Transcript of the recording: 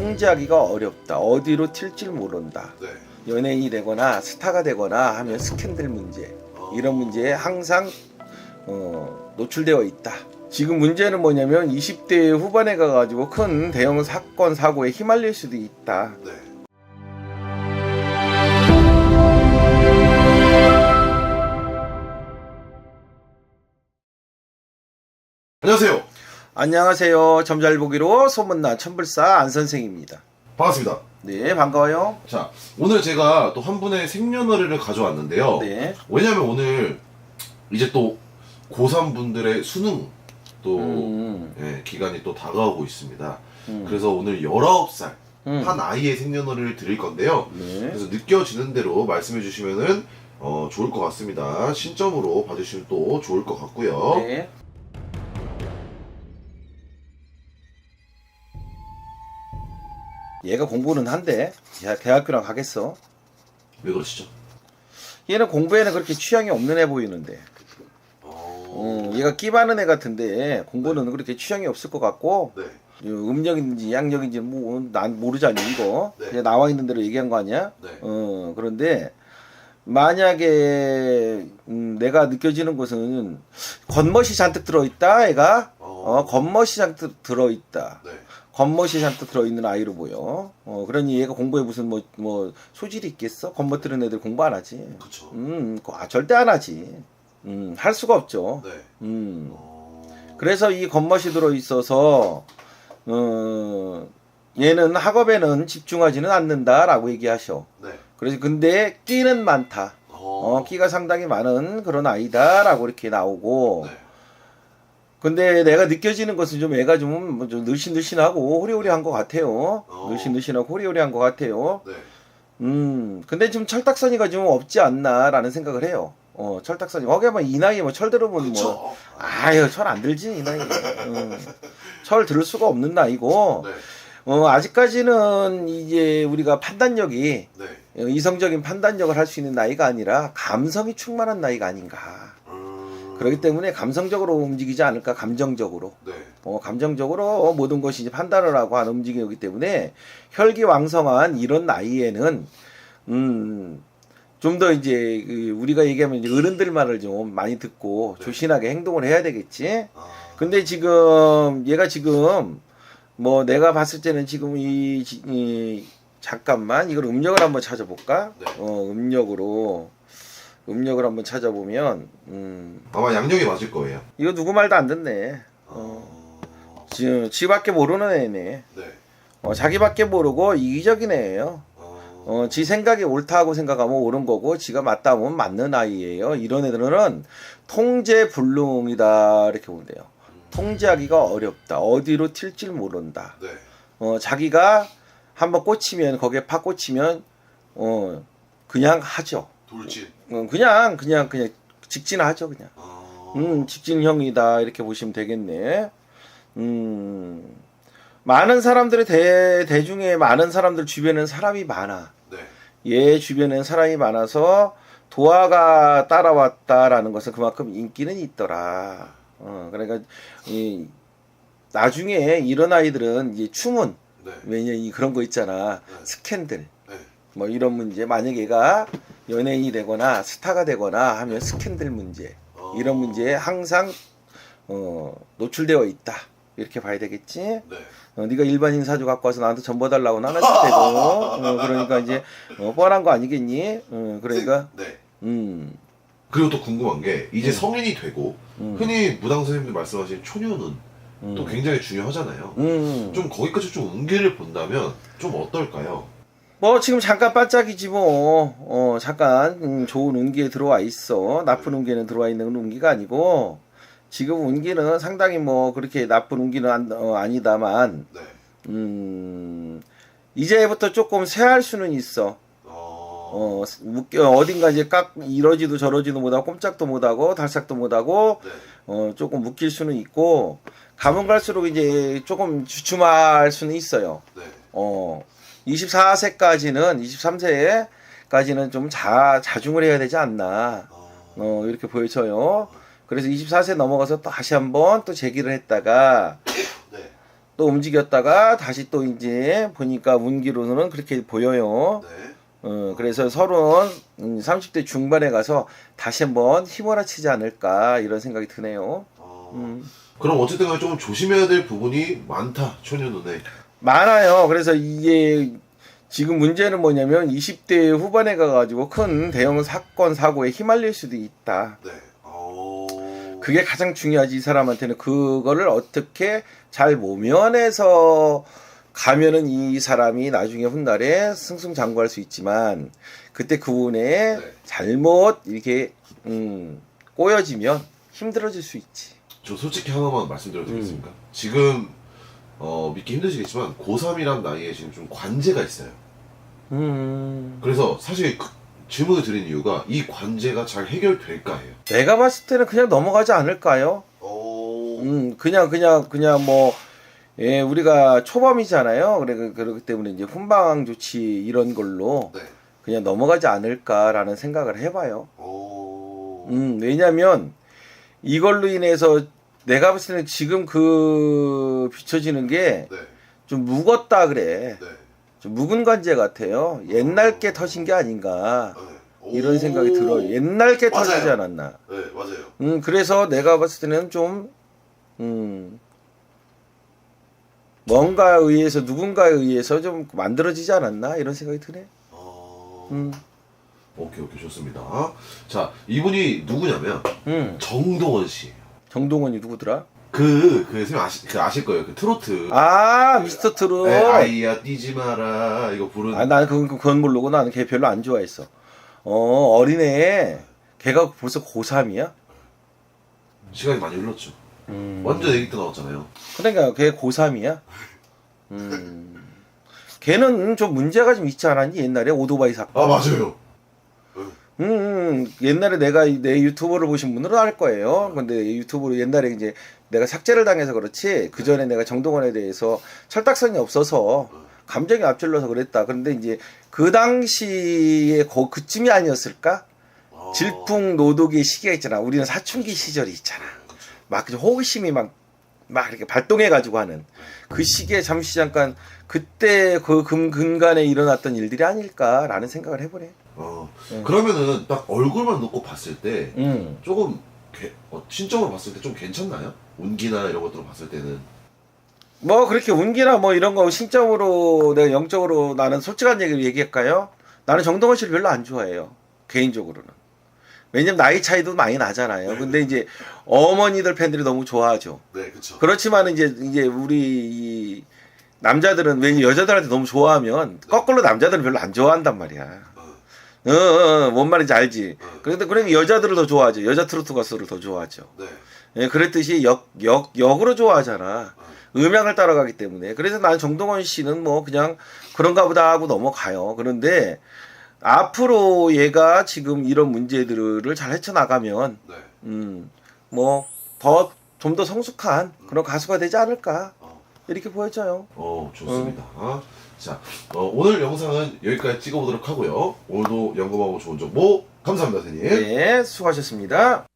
통제하기가 어렵다. 어디로 튈줄 모른다. 네. 연예인이 되거나 스타가 되거나 하면 스캔들 문제 어. 이런 문제에 항상 어, 노출되어 있다. 지금 문제는 뭐냐면 20대 후반에 가가지고 큰 대형 사건 사고에 휘말릴 수도 있다. 네. 안녕하세요. 점잘 보기로 소문난 천불사 안 선생입니다. 반갑습니다. 네 반가워요. 자, 오늘 제가 또 한 분의 생년월일을 가져왔는데요. 네. 왜냐면 오늘 이제 또 고3 분들의 수능 또 음, 예, 기간이 또 다가오고 있습니다. 음. 그래서 오늘 19살 음. 한 아이의 생년월일을 드릴 건데요. 네. 그래서 느껴지는 대로 말씀해 주시면은 어, 좋을 것 같습니다. 신점으로 봐주시면 또 좋을 것 같고요. 네. 얘가 공부는 한데 야, 대학교랑 가겠어. 왜 그러시죠? 얘는 공부에는 그렇게 취향이 없는 애 보이는데. 어, 얘가 끼 많은 애 같은데 공부는 그렇게 취향이 없을 것 같고 네. 음력인지 양력인지 뭐 난 모르잖니 이거 네. 그냥 나와 있는 대로 얘기한 거 아니야? 네. 어 그런데 만약에 음, 내가 느껴지는 것은 겉멋이 잔뜩 들어있다 애가 어. 어 겉멋이 잔뜩 들어있다 네. 겉멋이 잔뜩 들어있는 아이로 보여 어 그러니 얘가 공부에 무슨 뭐 뭐 소질이 있겠어 겉멋 들은 애들 공부 안 하지 그쵸. 음 아, 절대 안 하지 음 할 수가 없죠 네. 음 어... 그래서 이 겉멋이 들어 있어서 어 얘는 학업에는 집중하지는 않는다라고 얘기하셔. 네. 그래서 근데 끼는 많다. 어... 어 끼가 상당히 많은 그런 아이다라고 이렇게 나오고. 네. 근데 내가 느껴지는 것은 좀 애가 좀, 뭐좀 늘씬늘씬하고 호리호리한 것 같아요. 어. 늘씬늘씬하고 호리호리한 것 같아요. 네. 음, 근데 좀 철딱서니가 좀 없지 않나라는 생각을 해요. 어, 철딱서니. 거기에 뭐이 나이에 뭐 철 들어보면 뭐. 그쵸. 아유, 철 안 들지, 이 나이에. 음. 철 들을 수가 없는 나이고, 네. 어, 아직까지는 이제 우리가 판단력이, 네. 어, 이성적인 판단력을 할 수 있는 나이가 아니라 감성이 충만한 나이가 아닌가. 음... 그렇기 때문에 감성적으로 움직이지 않을까, 감정적으로. 네. 어, 감정적으로 모든 것이 이제 판단을 하고 하는 움직임이기 때문에 혈기왕성한 이런 나이에는, 음, 좀 더 이제 그 우리가 얘기하면 이제 어른들 말을 좀 많이 듣고 네. 조신하게 행동을 해야 되겠지. 아... 근데 지금 얘가 지금 뭐 내가 봤을 때는 지금 이, 지- 이 잠깐만 이걸 음력을 한번 찾아볼까? 네. 어 음력으로 음력을 한번 찾아보면 음 아마 양력이 맞을 거예요. 이거 누구 말도 안 듣네. 어, 어... 지 지밖에 모르는 애네. 네. 어, 자기밖에 모르고 이기적인 애예요. 어... 어, 지 생각이 옳다고 생각하면 옳은 거고, 지가 맞다 하면 맞는 아이예요. 이런 애들은 통제 불능이다 이렇게 보면 돼요. 통제하기가 어렵다. 어디로 튈줄 모른다. 네. 어, 자기가 한번 꽂히면 거기에 파 꽂히면 어 그냥 하죠. 돌진. 어, 그냥 그냥 그냥 직진하죠 그냥. 어... 음 직진형이다 이렇게 보시면 되겠네. 음 많은 사람들의 대 대중에 많은 사람들 주변에는 사람이 많아. 네. 얘 주변에는 사람이 많아서 도화가 따라왔다라는 것은 그만큼 인기는 있더라. 어, 그러니까 이 나중에 이런 아이들은 이제 춤은 네. 왜냐 이 그런 거 있잖아 네. 스캔들 네. 뭐 이런 문제 만약 얘가 연예인이 되거나 스타가 되거나 하면 스캔들 문제 어... 이런 문제에 항상 어, 노출되어 있다 이렇게 봐야 되겠지. 네. 어, 네가 일반인 사주 갖고 와서 나한테 전보달라고 할 테고 어, 그러니까 이제 어, 뻔한 거 아니겠니? 어, 그러니까 네. 음, 그리고 또 궁금한 게 이제 음. 성인이 되고 음, 흔히 무당 선생님들 말씀하신 초년은 음, 또 굉장히 중요하잖아요. 음. 좀 거기까지 좀 운기를 본다면 좀 어떨까요? 뭐 지금 잠깐 반짝이지 뭐 어, 잠깐 음, 좋은 운기에 들어와 있어 나쁜 운기는 들어와 있는 운기가 아니고 지금 운기는 상당히 뭐 그렇게 나쁜 운기는 안, 어, 아니다만 네. 음, 이제부터 조금 쇠할 수는 있어 어... 어, 묶여, 어딘가 이제 깍 이러지도 저러지도 못하고 꼼짝도 못하고 달싹도 못하고 네. 어, 조금 묶일 수는 있고 가면 갈수록 이제 조금 주춤할 수는 있어요. 네. 어, 24세까지는 23세까지는 좀 자, 자중을 해야 되지 않나 어... 어, 이렇게 보여져요. 그래서 24세 넘어가서 또 다시 한번 또 재기를 했다가 네. 또 움직였다가 다시 또 이제 보니까 운기로는 그렇게 보여요. 네. 어, 그래서 서른 음, 30대 중반에 가서 다시 한번 휘몰아치지 않을까 이런 생각이 드네요. 어, 음. 그럼 어쨌든 간에 좀 조심해야 될 부분이 많다. 초년 눈에. 많아요. 그래서 이게 지금 문제는 뭐냐면 20대 후반에 가가지고 큰 대형 사건 사고에 휘말릴 수도 있다. 네. 어... 그게 가장 중요하지 이 사람한테는 그거를 어떻게 잘 모면해서 가면은 이 사람이 나중에 훗날에 승승장구할 수 있지만 그때 그분에 네. 잘못 이렇게 음, 꼬여지면 힘들어질 수 있지. 저 솔직히 하나만 말씀드려도 음. 되겠습니까? 지금 어, 믿기 힘드시겠지만 고3이란 나이에 지금 좀 관제가 있어요. 음. 그래서 사실 그 질문을 드린 이유가 이 관제가 잘 해결될까 해요. 내가 봤을 때는 그냥 넘어가지 않을까요? 오... 음, 그냥 그냥 그냥 뭐 예, 우리가 초범이잖아요. 그래 그- 그렇기 때문에 이제 훈방 조치 이런 걸로 네. 그냥 넘어가지 않을까라는 생각을 해봐요. 오... 음, 왜냐면 이걸로 인해서 내가 봤을 때는 지금 그 비춰지는 게좀 네. 묵었다 그래. 네. 좀 묵은 관제 같아요. 옛날 게 터진 게 아닌가 네. 이런 오. 생각이 들어요. 옛날 게 맞아요. 터지지 않았나. 네, 맞아요. 음, 그래서 내가 봤을 때는 좀, 음, 뭔가에 의해서, 누군가에 의해서 좀 만들어지지 않았나? 이런 생각이 드네. 어... 음, 오케이, 오케이, 좋습니다. 자, 이분이 누구냐면 음. 정동원 씨. 정동원이 누구더라? 그, 그, 선생님 아시, 그 아실 거예요. 그 트로트. 아, 미스터 트롯. 네, 아이야, 뛰지 마라. 이거 부른. 아, 나는 그건, 그건 모르고 나는 걔 별로 안 좋아했어. 어, 어린애. 걔가 벌써 고3이야? 시간이 많이 흘렀죠. 음. 완전 애기 때 나왔잖아요. 그러니까 걔 고3이야? 음. 걔는 좀 문제가 좀 있지 않았니? 옛날에 오토바이 사건. 아, 맞아요. 음, 음, 옛날에 내가 이- 내 유튜버를 보신 분들은 알 거예요. 근데 유튜브로 옛날에 이제 내가 삭제를 당해서 그렇지 그 전에 내가 정동원에 대해서 철딱선이 없어서 감정이 앞질러서 그랬다. 그런데 이제 그 당시에 거, 그쯤이 아니었을까? 어... 질풍노도의 시기가 있잖아. 우리는 사춘기 시절이 있잖아. 그쵸. 막 그저 호기심이 막, 막 이렇게 발동해 가지고 하는 그 시기에 잠시 잠깐 그때 그 금, 근간에 일어났던 일들이 아닐까라는 생각을 해보네. 어, 음. 그러면은 딱 얼굴만 놓고 봤을 때 음. 조금 개- 어, 신점으로 봤을 때 좀 괜찮나요? 운기나 이런 것들로 봤을 때는 뭐 그렇게 운기나 뭐 이런 거 신점으로 내가 영적으로 나는 솔직한 얘기를 얘기할까요? 나는 정동원 씨를 별로 안 좋아해요. 개인적으로는. 왜냐면 나이 차이도 많이 나잖아요. 근데 이제 어머니들 팬들이 너무 좋아하죠. 네 그쵸 그렇지만 이제 이제 우리 이 남자들은 왠지 여자들한테 너무 좋아하면 거꾸로 남자들은 별로 안 좋아한단 말이야. 어, 어, 어, 어, 뭔 말인지 알지. 어. 그런데 그러니까 여자들을 더 좋아하죠. 여자 트로트 가수를 더 좋아하죠. 네 예, 그랬듯이 역, 역, 역으로 좋아하잖아. 어. 음향을 따라가기 때문에. 그래서 난 정동원 씨는 뭐 그냥 그런가 보다 하고 넘어가요. 그런데 앞으로 얘가 지금 이런 문제들을 잘 헤쳐나가면, 네. 음, 뭐, 더, 좀 더 성숙한 그런 가수가 되지 않을까. 어, 이렇게 보여져요. 어 좋습니다 자 어, 오늘 영상은 여기까지 찍어보도록 하고요 오늘도 연구하고 좋은 정보 감사합니다 선생님 네, 수고하셨습니다.